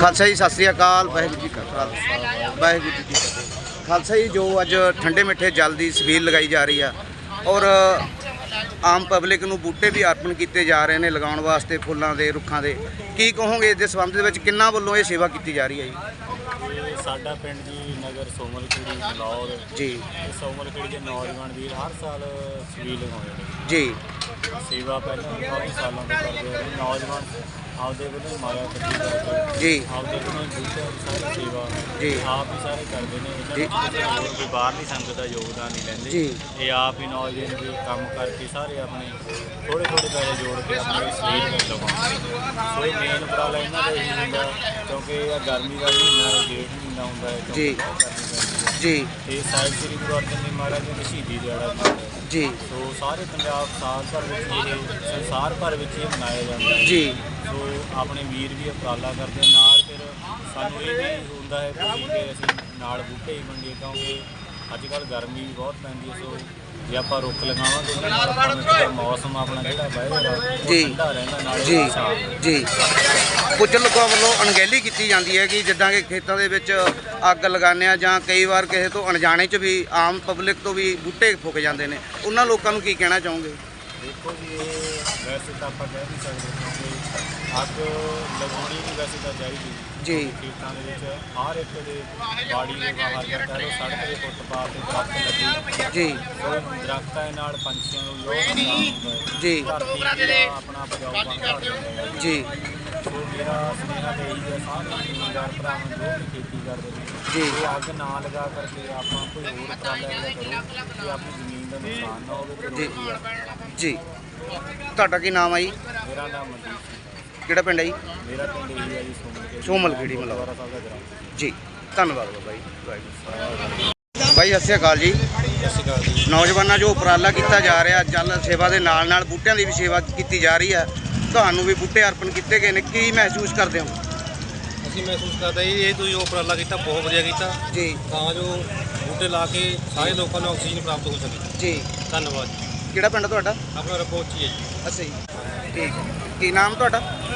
ਖਾਲਸਾ ਜੀ ਸਤਿ ਸ੍ਰੀ ਅਕਾਲ ਵਾਹਿਗੁਰੂ ਜੀ ਕਾ ਖਾਲਸਾ ਵਾਹਿਗੁਰੂ ਜੀ ਕੀ ਫਤਿਹ। ਖਾਲਸਾ ਜੀ ਜੋ ਅੱਜ ਠੰਡੇ ਮਿੱਠੇ ਜਲ ਦੀ ਸਬੀਲ ਲਗਾਈ ਜਾ ਰਹੀ ਆ ਔਰ ਆਮ ਪਬਲਿਕ ਨੂੰ ਬੂਟੇ ਵੀ ਅਰਪਣ ਕੀਤੇ ਜਾ ਰਹੇ ਨੇ ਲਗਾਉਣ ਵਾਸਤੇ ਫੁੱਲਾਂ ਦੇ ਰੁੱਖਾਂ ਦੇ। ਕੀ ਕਹੋਗੇ ਇਸ ਦੇ ਸੰਬੰਧ ਦੇ ਵਿੱਚ ਕਿੰਨਾ ਵੱਲੋਂ ਇਹ ਸੇਵਾ ਕੀਤੀ ਜਾ ਰਹੀ ਹੈ ਜੀ? ਸਾਡਾ ਪਿੰਡ ਜੀ ਨਗਰ ਸੋਮਲਖੇੜੀ ਮਲੌਦ ਜੀ। ਸੋਮਲਖੇੜੀ ਦੇ ਨੌਜਵਾਨ ਵੀਰ ਹਰ ਸਾਲ ਸਵੀਲ ਲਗਾਉਂਦੇ ਨੇ। ਜੀ। ਸੇਵਾ ਪਹਿਲਾਂ ਕਾਫੀ ਸਾਲਾਂ ਤੋਂ ਕਰਦੇ ਆ ਨੌਜਵਾਨ। ਆਪਦੇ ਵੱਲੋਂ ਮਾਇਆ ਕੱਢੀ ਕਰਦੇ ਜੀ। ਆਪਦੇ ਵੱਲੋਂ ਬੂਟਿਆਂ ਦੀ ਸਾਰੀ ਸੇਵਾ ਜੀ। ਆਪ ਹੀ ਸਾਰੇ ਕਰਦੇ ਨੇ। ਇਹਨਾਂ ਹੋਰ ਕੋਈ ਬਾਹਰਲੀ ਸੰਗਤ ਦਾ ਯੋਗਦਾਨ ਨਹੀਂ ਲੈਂਦੇ। ਜੀ। ਇਹ ਆਪ ਹੀ ਨੌਜਵਾਨ ਵੀ ਕੰਮ ਕਰਕੇ ਸਾਰੇ ਆਪਣੇ ਥੋੜੇ ਥੋੜੇ ਪੈਸੇ ਜੋੜ ਕੇ ਆਪਣੇ ਸਰੀਰ ਵਿੱਚ ਲਗਾਉਂਦੇ ਸੋ ਇਹ ਮੇਨ ਉਪਰਾਲਾ ਇਹਨਾਂ ਦਾ ਇਹੀ ਹੁੰਦਾ ਕਿਉਂਕਿ ਇਹ ਗਰਮੀ ਦਾ ਮਹੀਨਾ ਹੈ ਜੇਠ ਮਹੀਨਾ ਹੁੰਦਾ ਹੈ ਜੀ। ਜੀ। ਤੇ ਸਾਹਿਬ ਸ੍ਰੀ ਗੁਰੂ ਅਰਜਨ ਦੇਵ ਮਹਾਰਾਜ ਜੀ ਦੀ ਸ਼ਹੀਦੀ ਦਿਹਾੜਾ ਜੀ। ਸੋ ਸਾਰੇ ਪੰਜਾਬ ਸਾਲ ਭਰ ਵਿੱਚ ਇਹ ਸੰਸਾਰ ਭਰ ਵਿੱਚ ਇਹ ਮਨਾਇਆ ਜਾਂਦਾ ਹੈ। ਜੀ। ਸੋ ਆਪਣੇ ਵੀਰ ਵੀ ਉਪਰਾਲਾ ਕਰਦੇ ਆ। ਨਾਲ ਫਿਰ ਸਾਨੂੰ ਇਹ ਵੀ ਹੁੰਦਾ ਹੈ ਕਿ ਕਿ ਅਸੀਂ ਨਾਲ ਬੂਟੇ ਹੀ ਵੰਡੀਏ ਕਿਉਂਕਿ ਅੱਜ ਕੱਲ ਗਰਮੀ ਵੀ ਬਹੁਤ ਪੈਂਦੀ ਹੈ ਸੋ ਜੇ ਆਪਾਂ ਰੁੱਖ ਲਗਾਵਾਂਗੇ ਉਹਦੇ ਨਾਲ ਆਪਾਂ ਮੌਸਮ ਆਪਣਾ ਜਿਹੜਾ ਬਾਹਰ ਜੀ। ਠੰਡਾ ਰਹਿੰਦਾ ਨਾਲੇ ਜੀ। ਜੀ ਕੁਝ ਲੋਕਾਂ ਵੱਲੋਂ ਅਣਗਹਿਲੀ ਕੀਤੀ ਜਾਂਦੀ ਹੈ ਕਿ ਜਿੱਦਾਂ ਕਿ ਖੇਤਾਂ ਦੇ ਵਿੱਚ ਅੱਗ ਲਗਾਉਂਦੇ ਆ ਜਾਂ ਕਈ ਵਾਰ ਕਿਸੇ ਤੋਂ ਅਣਜਾਣੇ 'ਚ ਵੀ ਆਮ ਪਬਲਿਕ ਤੋਂ ਵੀ ਬੂਟੇ ਫੁੱਕ ਜਾਂਦੇ ਨੇ ਉਹਨਾਂ ਲੋਕਾਂ ਨੂੰ ਕੀ ਕਹਿਣਾ ਚਾਹੋਗੇ ਦੇਖੋ ਜੀ ਇਹ ਵੈਸੇ ਤਾਂ ਆਪਾਂ ਕਹਿ ਨਹੀਂ ਸਕਦੇ ਕਿਉਂਕਿ ਅੱਗ ਲਗਾਉਣੀ ਨਹੀਂ ਵੈਸੇ ਤਾਂ ਚਾਹੀਦੀ ਜੀ। ਖੇਤਾਂ ਦੇ ਵਿੱਚ ਹਰ ਇੱਕ ਦੇ ਬਾੜੀ ਦੇ ਬਾਹਰ ਜਾਂ ਕਹਿ ਲਓ ਸੜਕ ਦੇ ਫੁੱਟਪਾਥ ਤੇ ਦਰਖਤ ਲੱਗੇ। ਜੀ। ਕੋਈ ਦਰਖਤਾਂ ਦੇ ਨਾਲ ਪੰਛੀਆਂ ਨੂੰ ਲੋਕ ਹੁੰਦਾ ਹੈ ਜੀ। ਧਰਤੀ ਜਿਹੜਾ ਆਪਣਾ ਉਪਜਾਊ ਬਣ ਘਟ ਜਾਂਦਾ ਹੈ। ਜੀ। ਸੋ ਮੇਰਾ ਸੁਨੇਹਾ ਤੇ ਇਹੀ ਹੈ ਸਾਰੇ ਜ਼ਿਮੀਂਦਾਰ ਭਰਾ ਨੂੰ ਜੋ ਵੀ ਖੇਤੀ ਕਰਦੇ ਨੇ ਜੀ। ਇਹ ਅੱਗ ਨਾ ਲਗਾ ਕਰਕੇ ਆਪਾਂ ਕੋਈ ਹੋਰ ਉਪਰਾਲਾ ਇਹਦਾ ਕਰੋ ਕਿ ਆਪਣੀ ਜ਼ਮੀਨ ਦਾ ਨੁਕਸਾਨ ਨਾ ਹੋਵੇ ਤੇ ਜੀ। ਰੋਕੀ ਆ ਜੀ। ਤੁਹਾਡਾ ਕੀ ਨਾਮ ਹੈ ਜੀ? ਮੇਰਾ ਨਾਮ ਮਨਦੀਪ ਸਿੰਘ। ਕਿਹੜਾ ਪਿੰਡ ਹੈ ਜੀ? ਮੇਰਾ ਪਿੰਡ ਇਹੀ ਹੈ ਜੀ ਸੋਮਲਖੇੜੀ। ਸੋਮਲਖੇੜੀ। ਗੁਰਦੁਆਰਾ ਸਾਹਿਬ ਦਾ ਗ੍ਰਾਮ ਜੀ ਧੰਨਵਾਦ ਬਾਬਾ ਜੀ। ਵਾਹਿਗੁਰੂ ਭਾਈ ਸਤਿ ਸ਼੍ਰੀ ਅਕਾਲ ਜੀ। ਸਤਿ ਸ਼੍ਰੀ ਅਕਾਲ ਜੀ। ਨੌਜਵਾਨਾਂ ਜੋ ਉਪਰਾਲਾ ਕੀਤਾ ਜਾ ਰਿਹਾ ਜਲ ਸੇਵਾ ਦੇ ਨਾਲ ਨਾਲ ਬੂਟਿਆਂ ਦੀ ਵੀ ਸੇਵਾ ਕੀਤੀ ਜਾ ਰਹੀ ਹੈ। ਤੁਹਾਨੂੰ ਵੀ ਬੂਟੇ ਅਰਪਣ ਕੀਤੇ ਗਏ ਨੇ। ਕੀ ਮਹਿਸੂਸ ਕਰਦੇ ਹੋ? ਅਸੀਂ ਮਹਿਸੂਸ ਕਰਦੇ ਜੀ ਇਹ ਤੁਸੀਂ ਉਪਰਾਲਾ ਕੀਤਾ ਬਹੁਤ ਵਧੀਆ ਕੀਤਾ। ਜੀ। ਤਾਂ ਜੋ ਬੂਟੇ ਲਾ ਕੇ ਸਾਰੇ ਲੋਕਾਂ ਨੂੰ ਆਕਸੀਜਨ ਪ੍ਰਾਪਤ ਹੋ ਸਕੇ। ਜੀ। ਧੰਨਵਾਦ ਜੀ। ਕਿਹੜਾ ਪਿੰਡ ਤੁਹਾਡਾ? ਆਪਣਾ ਰਿਪੋਰਟ ਹੀ ਜੀ। ਅੱਛਾ ਜੀ। ਠੀਕ ਹੈ। ਕੀ ਨਾਮ ਤੁਹਾਡਾ?